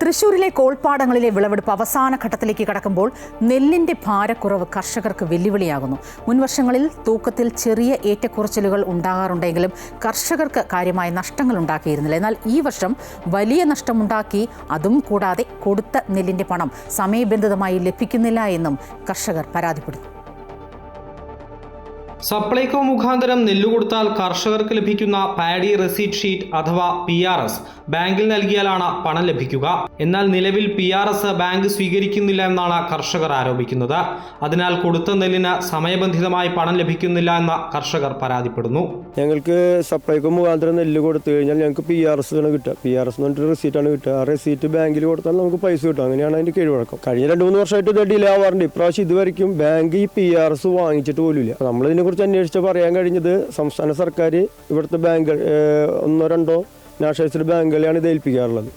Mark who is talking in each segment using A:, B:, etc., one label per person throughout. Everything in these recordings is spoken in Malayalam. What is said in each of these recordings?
A: തൃശൂരിലെ കോൾപ്പാടങ്ങളിലെ വിളവെടുപ്പ് അവസാന ഘട്ടത്തിലേക്ക് കടക്കുമ്പോൾ നെല്ലിന്റെ ഭാരക്കുറവ് കർഷകർക്ക് വെല്ലുവിളിയാകുന്നു. മുൻവർഷങ്ങളിൽ തൂക്കത്തിൽ ചെറിയ ഏറ്റക്കുറച്ചിലുകൾ ഉണ്ടാകാറുണ്ടെങ്കിലും കർഷകർക്ക് കാര്യമായ നഷ്ടങ്ങൾ ഉണ്ടാക്കിയിരുന്നില്ല. എന്നാൽ ഈ വർഷം വലിയ നഷ്ടമുണ്ടാക്കി അതും കൂടാതെ കൊടുത്ത നെല്ലിന്റെ പണം സമയബന്ധിതമായി ലഭിക്കുന്നില്ല എന്നും കർഷകർ പരാതിപ്പെടുന്നു.
B: സപ്ലൈകോ മുഖാന്തരം നെല്ല് കൊടുത്താൽ കർഷകർക്ക് ലഭിക്കുന്ന പാഡി റെസീറ്റ് ഷീറ്റ് അഥവാ പി ആർ എസ് ബാങ്കിൽ നൽകിയാലാണ് പണം ലഭിക്കുക. എന്നാൽ നിലവിൽ പി ആർ എസ് ബാങ്ക് സ്വീകരിക്കുന്നില്ല എന്നാണ് കർഷകർ ആരോപിക്കുന്നത്. അതിനാൽ കൊടുത്ത നെല്ലിന് സമയബന്ധിതമായി പണം ലഭിക്കുന്നില്ല എന്ന കർഷകർ പരാതിപ്പെടുന്നു.
C: ഞങ്ങൾക്ക് സപ്ലൈകോ മുഖാന്തരം നെല്ല് കൊടുത്തു കഴിഞ്ഞാൽ ഞങ്ങൾക്ക് പി ആർ എസ് ആണ് കിട്ടുക. പി ആർ എസ് എന്ന് പറഞ്ഞിട്ട് റെസീറ്റാണ് കിട്ടുക. ആ റെസീറ്റ് ബാങ്കിൽ കൊടുത്താൽ നമുക്ക് പൈസ കിട്ടും. അങ്ങനെയാണ് അതിന്റെ കീഴ്വഴക്കം. കഴിഞ്ഞ രണ്ട് മൂന്ന് വർഷമായിട്ട് ഇത് ഡിലേ ആവാറുണ്ട്. ഇപ്രാവശ്യം ഇതുവരെയും ബാങ്ക് ഈ പി ആർ എസ് വാങ്ങിച്ചിട്ട് പോലും ഇല്ല നമ്മൾ ഇതിനെക്കുറിച്ച് അന്വേഷിച്ച് പറയാൻ കഴിഞ്ഞത് സംസ്ഥാന സർക്കാർ ഇവിടുത്തെ ബാങ്ക് ഒന്നോ രണ്ടോ നാഷണലൈസ്ഡ് ബാങ്കുകളെയാണ് ഇത് ഏൽപ്പിക്കാറുള്ളത്.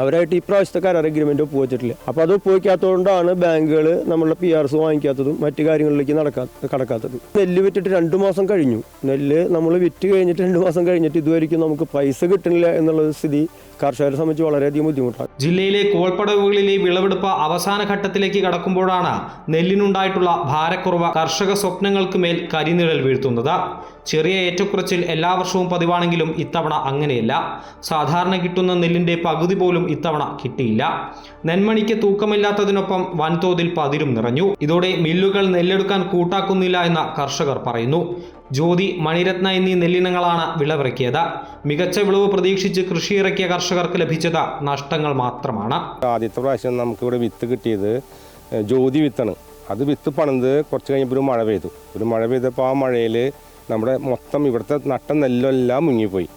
C: അവരായിട്ട് ഈ പ്രാവശ്യത്തെ കരാർ അഗ്രിമെന്റ് ഒപ്പുവെച്ചിട്ടില്ല. അപ്പോൾ അത് ഒപ്പുവെക്കാത്തതുകൊണ്ടാണ് ബാങ്കുകൾ നമ്മളുടെ പി ആർ എസ് വാങ്ങിക്കാത്തതും മറ്റു കാര്യങ്ങളിലേക്ക് നടക്കാ കടക്കാത്തത്. നെല്ല് വിറ്റിട്ട് രണ്ട് മാസം കഴിഞ്ഞു. നെല്ല് നമ്മൾ വിറ്റ് കഴിഞ്ഞിട്ട് രണ്ട് മാസം കഴിഞ്ഞിട്ട് ഇതുവരെയ്ക്കും നമുക്ക് പൈസ കിട്ടുന്നില്ല എന്നുള്ള സ്ഥിതി കർഷകരെ സംബന്ധിച്ച് വളരെയധികം ബുദ്ധിമുട്ടാണ്.
B: ജില്ലയിലെ കോൾപ്പടവുകളിലെ വിളവെടുപ്പ് അവസാന ഘട്ടത്തിലേക്ക് കടക്കുമ്പോഴാണ് നെല്ലിനുണ്ടായിട്ടുള്ള ഭാരക്കുറവ് കർഷക സ്വപ്നങ്ങൾക്ക് മേൽ കരിനിഴൽ വീഴ്ത്തുന്നത്. ചെറിയ ഏറ്റക്കുറച്ചിൽ എല്ലാ വർഷവും പതിവാണെങ്കിലും ഇത്തവണ അങ്ങനെയല്ല. സാധാരണ കിട്ടുന്ന നെല്ലിന്റെ പകുതി പോലും ഇത്തവണ കിട്ടിയില്ല. നെന്മണിക്ക് തൂക്കമില്ലാത്തതിനൊപ്പം വൻതോതിൽ പതിരും നിറഞ്ഞു. ഇതോടെ മില്ലുകൾ നെല്ലെടുക്കാൻ കൂട്ടാക്കുന്നില്ല എന്ന കർഷകർ പറയുന്നു. ജ്യോതി മണിരത്ന എന്നീ നെല്ലിനങ്ങളാണ് വിളവിറക്കിയത്. മികച്ച വിളവ് പ്രതീക്ഷിച്ച് കൃഷി ഇറക്കിയ കർഷകർക്ക് ലഭിച്ചത് നഷ്ടങ്ങൾ മാത്രമാണ്.
D: ആദ്യത്തെ പ്രാവശ്യം നമുക്കിവിടെ വിത്ത് കിട്ടിയത് ജ്യോതി വിത്താണ്. അത് വിത്ത് പണിത് കുറച്ച് കഴിഞ്ഞപ്പോൾ ഒരു മഴ പെയ്തു. ഒരു മഴ പെയ്തപ്പോൾ ആ മഴയിൽ നമ്മുടെ മൊത്തം ഇവിടുത്തെ നട്ട നെല്ലെല്ലാം മുങ്ങിപ്പോയി.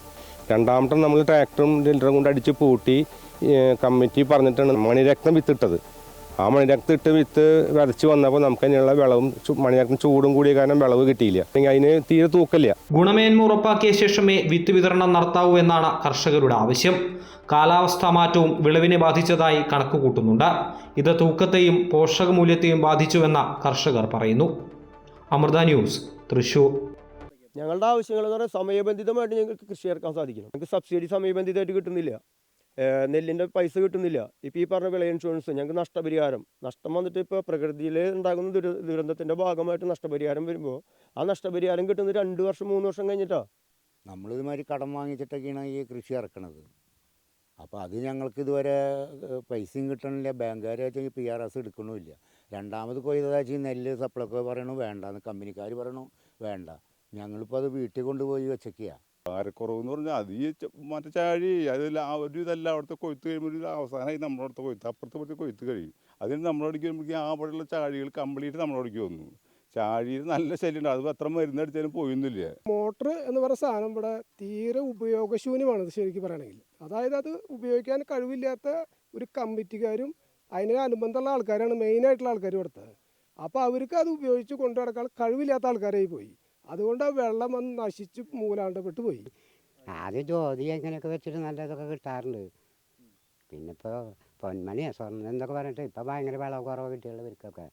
D: രണ്ടാമത്തെ നമ്മൾ ട്രാക്ടറും ഡിൽഡറും കൊണ്ട് അടിച്ച് പൂട്ടി കമ്മിറ്റി പറഞ്ഞിട്ടാണ് മണിരക്തം വിത്തിട്ടത്. ആ മണിരക്തം ഇട്ട് വിത്ത് വിതച്ച് വന്നപ്പോൾ നമുക്ക് അതിനുള്ള വിളവും മണിരക്തം ചൂടും കൂടിയ കാരണം വിളവ് കിട്ടിയില്ല. അല്ലെങ്കിൽ അതിന് തീരെ തൂക്കല്ല
B: ഗുണമേന്മ ഉറപ്പാക്കിയ ശേഷമേ വിത്ത് വിതരണം നടത്താവൂ എന്നാണ് കർഷകരുടെ ആവശ്യം. കാലാവസ്ഥാ മാറ്റവും വിളവിനെ ബാധിച്ചതായി കണക്കുകൂട്ടുന്നുണ്ട് ഇത് തൂക്കത്തെയും പോഷകമൂല്യത്തെയും ബാധിച്ചുവെന്ന കർഷകർ പറയുന്നു. അമൃത ന്യൂസ് തൃശൂർ.
C: ഞങ്ങളുടെ ആവശ്യങ്ങൾ എന്ന് പറഞ്ഞാൽ സമയബന്ധിതമായിട്ട് ഞങ്ങൾക്ക് കൃഷി ഇറക്കാൻ സാധിക്കണം. ഞങ്ങൾക്ക് സബ്സിഡി സമയബന്ധിതമായിട്ട് കിട്ടുന്നില്ല. നെല്ലിന്റെ പൈസ കിട്ടുന്നില്ല. ഇപ്പോൾ ഈ പറഞ്ഞ വിള ഇൻഷുറൻസ് ഞങ്ങൾക്ക് നഷ്ടപരിഹാരം. നഷ്ടം വന്നിട്ട് ഇപ്പോൾ പ്രകൃതിയിൽ ഉണ്ടാകുന്ന ദുര ദുരന്തത്തിന്റെ ഭാഗമായിട്ട് നഷ്ടപരിഹാരം വരുമ്പോൾ ആ നഷ്ടപരിഹാരം കിട്ടുന്നത് രണ്ട് വർഷം മൂന്ന് വർഷം കഴിഞ്ഞിട്ടാണ്
E: നമ്മളിതുമാതിരി കടം വാങ്ങിച്ചിട്ടൊക്കെയാണ് ഈ കൃഷി ഇറക്കണത്. അപ്പോൾ അത് ഞങ്ങൾക്ക് ഇതുവരെ പൈസയും കിട്ടണില്ല. ബാങ്കുകാർ വെച്ചാൽ പി ആർ എസ് എടുക്കണമില്ല. രണ്ടാമത് കൊയ്തതാച്ച് നെല്ല് സപ്ലൈക്കോ പറയണു വേണ്ടെന്ന്. കമ്പനിക്കാർ പറയണു വേണ്ട. ഞങ്ങളിപ്പോൾ അത് വീട്ടിൽ കൊണ്ടുപോയി വെച്ചൊക്കെയാണ്
F: ഭാരക്കുറവ് എന്ന് പറഞ്ഞാൽ അത് ഈ മറ്റേ ചാഴി അതിൽ ആ ഒരു ഇതെല്ലാം അവിടുത്തെ കൊയ്ത്ത് കഴിയുമ്പോൾ ഒരു അവസാനമായി നമ്മുടെ അടുത്ത കൊയ്ത്ത് അപ്പുറത്തെ പറ്റി കൊയ്ത്ത് കഴിയും. അതിന് നമ്മളോടേക്ക് വരുമ്പോഴേക്കും ആ അവിടെയുള്ള ചാഴികൾ കംപ്ലീറ്റ് നമ്മളോടേക്ക് വന്നു. ചാഴിയിൽ നല്ല ശല്യമുണ്ട്. അത് എത്ര മരുന്നടിച്ചാലും പോയൊന്നുമില്ല.
G: മോട്ടർ എന്ന് പറയുന്ന സാധനം ഇവിടെ തീരെ ഉപയോഗശൂന്യമാണ് ശരിക്കും പറയണമെങ്കിൽ. അതായത് അത് ഉപയോഗിക്കാൻ കഴിവില്ലാത്ത ഒരു കമ്മിറ്റിക്കാരും അതിന് അനുബന്ധമുള്ള ആൾക്കാരാണ് മെയിനായിട്ടുള്ള ആൾക്കാർ ഇവിടുത്തെ. അപ്പോൾ അവർക്ക് അത് ഉപയോഗിച്ച് കൊണ്ടു നടക്കാൻ കഴിവില്ലാത്ത ആൾക്കാരായി പോയി. അതുകൊണ്ട് ആ വെള്ളം വന്ന് നശിച്ച് മൂലാണ്ട് പോയി.
H: ആദ്യം ജ്യോതി അങ്ങനെയൊക്കെ വെച്ചിട്ട് നല്ലതൊക്കെ കിട്ടാറുണ്ട്. പിന്നെ ഇപ്പോൾ പൊന്മണിയോ സ്വർണം എന്നൊക്കെ പറഞ്ഞിട്ട് ഇപ്പം ഭയങ്കര വിളവ് കുറവ് കിട്ടിയുള്ള ഇവർക്കൊക്കെ.